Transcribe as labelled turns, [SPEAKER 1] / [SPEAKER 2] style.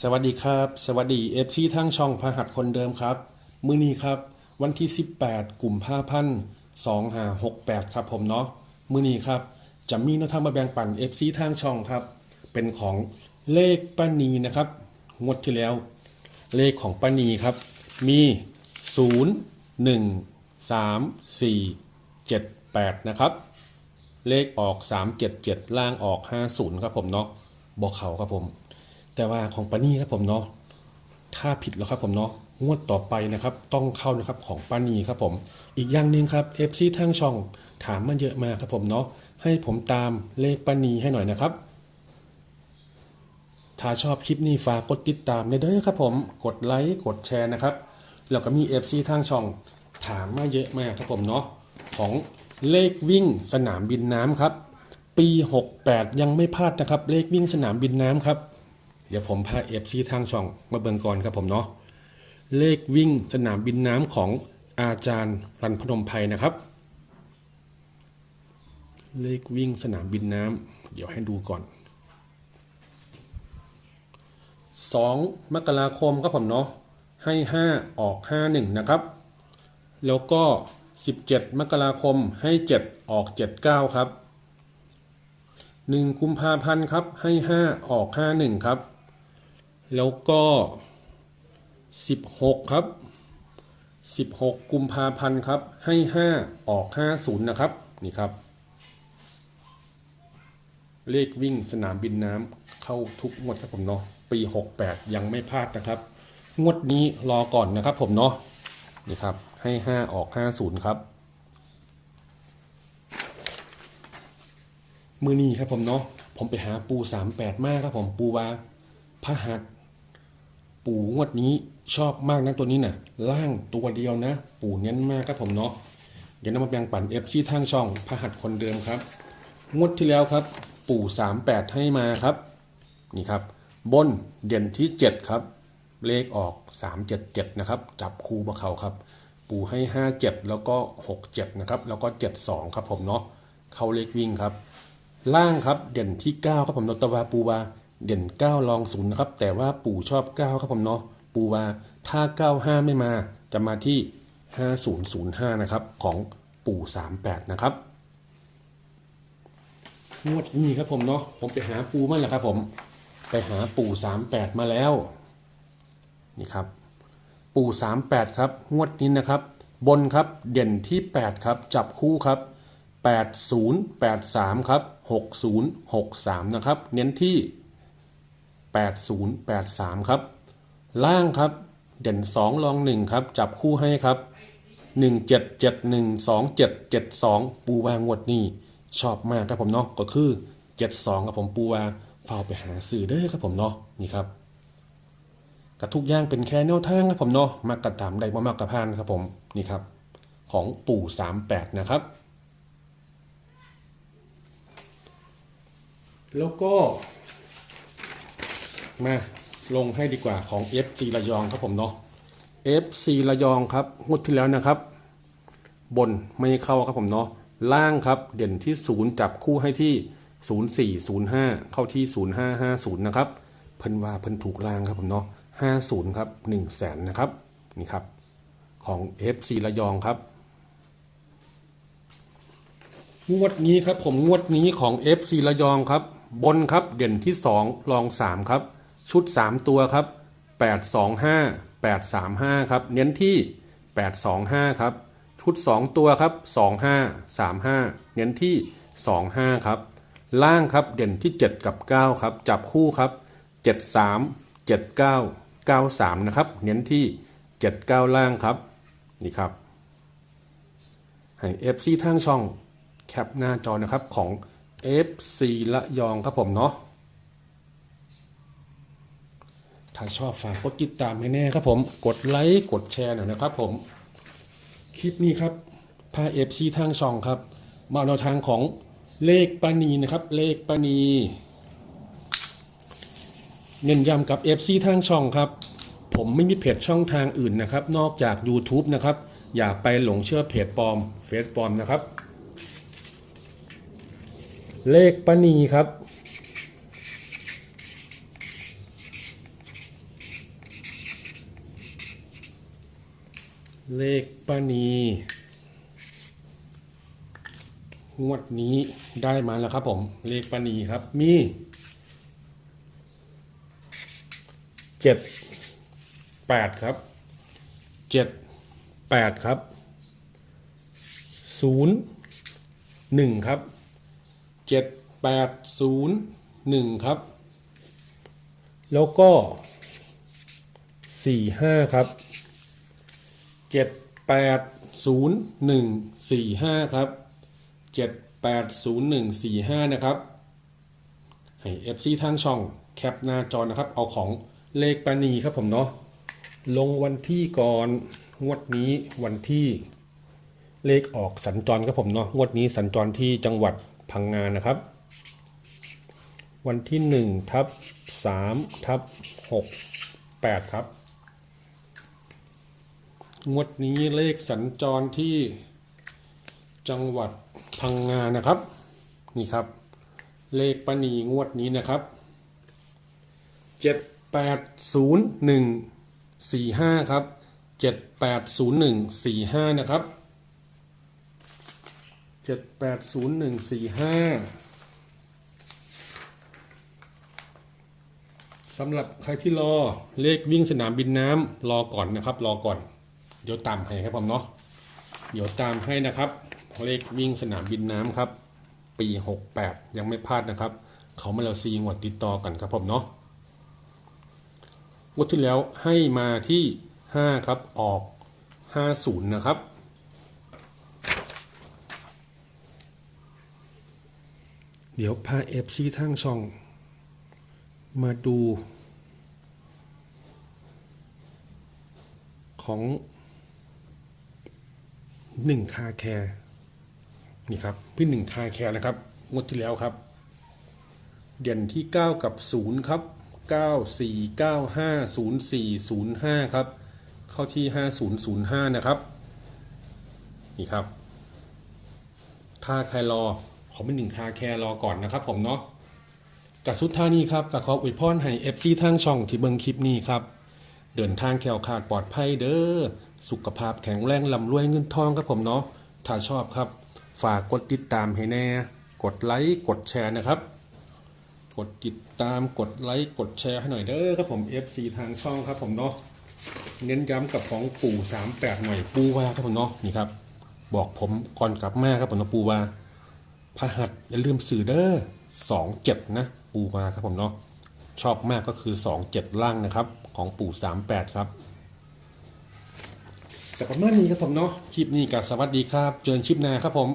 [SPEAKER 1] สวัสดีครับ สวัสดีเอฟซีทั้งช่องพหัสคนเดิมครับ มื้อนี้ครับ วันที่ 18 กลุ่มผ้าพันสองหาหกแปดครับผมเนาะมื้อนี้ครับ จะมีแนวทางมาแบ่งปันเอฟซีทางช่องครับ เป็นของเลขป้านีนะครับ งวดที่แล้ว เลขของป้านีครับ มี 0 1 3 4 7 8 นะครับ เลขออก 377 ล่างออก 50 ครับผมเนาะบอกเขาครับผม แต่ว่าของปานี่ครับผมเนาะถ้าผิดแล้วครับผมเนาะงวดต่อไปนะครับต้องเข้านะครับของปานีครับผม อีกอย่างหนึ่งครับ FC ทางช่องถามมาเยอะมากครับผมเนาะให้ผมตามเลขปานีให้หน่อยนะครับ ถ้าชอบคลิปนี้ฝากกดติดตามในเด้อครับผมกดไลค์กดแชร์นะครับแล้วก็มี FC ทางช่องถามมาเยอะมากครับผมเนาะของเลขวิ่งสนามบินน้ำครับ ปี 68 ยังไม่พลาดนะครับ เลขวิ่งสนามบินน้ำครับ เดี๋ยวผมพา FC ทางช่องมาเบิงก่อนครับผมเนาะเลขวิ่งสนามบินน้ำของอาจารย์รันพนมไพรนะครับ เลขวิ่งสนามบินน้ำเดี๋ยวให้ดูก่อน 2 มกราคมครับผมเนาะให้ 5 ออก 51 นะครับ แล้วก็ 17 มกราคมให้ 7 ออก 79 ครับ 1 กุมภาพันธ์ครับให้ 5 ออก 51 ครับ แล้วก็ 16 ครับ 16 กุมภาพันธ์ครับ ให้ 5 ออก 50 นะครับ นี่ครับ เลขวิ่งสนามบินน้ำเข้าทุกงวดครับผมเนาะ ปี 68 ยังไม่พลาดนะครับ งวดนี้รอก่อนนะครับผมเนาะ นี่ครับ ให้ 5 ออก 50 ครับ มือนี้ครับผมเนาะ ผมไปหาปู 38 มากครับผม ปูว่าพระหัส ปู่งวดนี้ชอบมากนะตัวนี้น่ะล่างตัวเดียวนะ ปู่เน้นมากครับผมเนาะเดี๋ยวนำมาแบ่งปันเอฟซีทางช่องพหัสคนเดิมครับ งวดที่แล้วครับ ปู่ 38 ให้มาครับ นี่ครับ บนเด่นที่ 7 ครับ เลขออก 377 นะครับ จับคู่บะเขาครับ ปู่ให้ 57 แล้วก็ 67 นะครับ แล้วก็ 72 ครับผมเนาะเข้าเลขวิ่งครับ ล่างครับเด่นที่ 9 ครับผมนตวาปูวา เด่น 9 ลองศูนย์นะครับ แต่ว่าปู่ชอบ 9 ครับผมเนาะ ปู่ว่าถ้า 95 ไม่มา จะมาที่ 5005 นะครับ ของปู่ 38 นะครับงวดนี้ครับผมเนาะ ผมไปหาปู่มาแล้วครับผม ไปหาปู่ 38 มาแล้ว นี่ครับ ปู่ 38 ครับ งวดนี้นะครับ บนครับ เด่นที่ 8 ครับ จับคู่ครับ80 83 ครับ 60 63 นะครับ เน้นที่ 80 83 ครับ ล่างครับ เด่น 2 ลอง 1 ครับ จับคู่ให้ครับ 17712772 ปูวางวดนี้ ชอบมากครับผมเนาะ ก็คือ 72ครับผมปูวาเฝ้าไปหาสื่อเด้อครับผมเนาะ นี่ครับกระทุกอย่างเป็นแค่แนวทางครับผมเนาะ มากกระตามใดบ่มากกระพานครับผม นี่ครับ ของปู่ 38 นะครับแล้วก็ มาลงให้ดีกว่าของ FC ระยองครับผมเนาะ FC ระยองครับงวดที่แล้วนะครับ บนไม่เข้าครับผมเนาะล่างครับเด่นที่ 0 จับคู่ให้ที่ 0405 เข้าที่ 0550 นะครับ เพิ่นว่าเพิ่นถูกล่างครับผมเนาะ50 ครับ 1 0 0 0 0แสนนะครับนี่ครับ ของ FC ระยองครับงวดนี้ครับผมงวดนี้ของ FC ระยองครับ บนครับเด่นที่ 2 รอง 3 ครับ ชุด 3 ตัวครับ 825 835 ครับ เน้นที่ 825 ครับ ชุด 2 ตัวครับ 25 35 เน้นที่ 25 ครับ ล่างครับเด่นที่ 7 กับ 9 ครับ จับคู่ครับ 73 79 93 นะครับ เน้นที่ 79 ล่างครับ นี่ครับ ให้ FC ทางช่องแคปหน้าจอนะครับของ FC ละยองครับผมเนาะาชอบฝากกดติดตามให้แน่ครับผมกดไลค์กดแชร์หน่อยนะครับผม คลิปนี้ครับพา FC ทางช่องครับ มาเอาแนวทางของเลขปานีนะครับ เลขปานีเน้นย้ำกับ FC ทางช่องครับ ผมไม่มีเพจช่องทางอื่นนะครับ นอกจาก YouTube นะครับ อย่าไปหลงเชื่อเพจปลอมเฟซปลอมนะครับ เลขปานีครับ เลขป้านีงวดนี้ได้มาแล้วครับผม เลขป้านีครับมีเจ็ดแปดครับเจ็ดแปดครับศูนย์หนึ่งครับเจ็ดแปดศูนย์หนึ่งครับ แล้วก็สี่ห้าครับ เจ็ดแปดศูนย์หนึ่งสี่ห้าครับเจ็ดแปดศูนย์หนึ่งสี่ห้านะครับ ให้เอฟซีทางช่องแคปหน้าจอนะครับ เอาของเลขปานีครับผมเนาะ ลงวันที่ก่อน งวดนี้วันที่เลขออกสัญจรครับผมเนาะ งวดนี้สัญจรที่จังหวัดพังงานนะครับ วันที่หนึ่งทับสามทับหกแปดครับ งวดนี้เลขสัญจรที่จังหวัดพังงานะครับ นี่ครับ เลขปณีงวดนี้นะครับเจ็ดแปดศูนย์หนึ่งสี่ห้าครับเจ็ดแปดศูนย์หนึ่งสี่ห้านะครับเจ็ดแปดศูนย์หนึ่งสี่ห้าสำหรับใครที่รอเลขวิ่งสนามบินน้ำรอก่อนนะครับ รอก่อน เดี๋ยวตามให้ครับผมเนาะเดี๋ยวตามให้นะครับเลขวิ่งสนามบินน้ำครับ ปี 68 ยังไม่พลาดนะครับ เขามาแล้วซีงวดติดต่อกันครับผมเนาะงวดที่แล้วให้มาที่ 5 ครับออก 50 นะครับเดี๋ยวพาเอฟซีทางช่อง มาดู ของ หนึ่งคาแคร์นี่ครับพี่หนึ่งคาแคร์นะครับงวดที่แล้วครับ เด่นที่ 9 กับ0ครับ9 4 9 5 0 4 0 5ครับเข้าที่ 5005 นะครับ นี่ครับ ถ้าใครรอขอเป็นหนึ่งคาแคร์รอก่อนนะครับผมเนาะกับสุดท้ายนี้ครับกับขออวยพรให้เอฟซีทางช่องที่เบิ่งคลิปนี้ครับ เดินทางแคล้วคลาดปลอดภัยเด้อ สุขภาพแข็งแรงลำรวยเงินทองครับผมเนาะ ถ้าชอบครับ ฝากกดติดตามให้แน่ กดไลค์ กดแชร์นะครับ กดติดตาม กดไลค์ กดแชร์ให้หน่อยเด้อครับผม FC ทางช่องครับผมเนาะ เน้นย้ำกับของปู่38หน่อย ปูวาครับผมเนาะ นี่ครับ บอกผมก่อนกลับมาครับผมนะปูวาพหัสอย่าลืมสื่อเด้อ27นะ ปูวาครับผมเนาะ ชอบมากก็คือ 27 ล่างนะครับ ของปู่ 38 ครับแต่ประมาณนี้ครับผมเนาะคลิปนี้ก็สวัสดีครับ เจอกันคลิปหน้าครับผม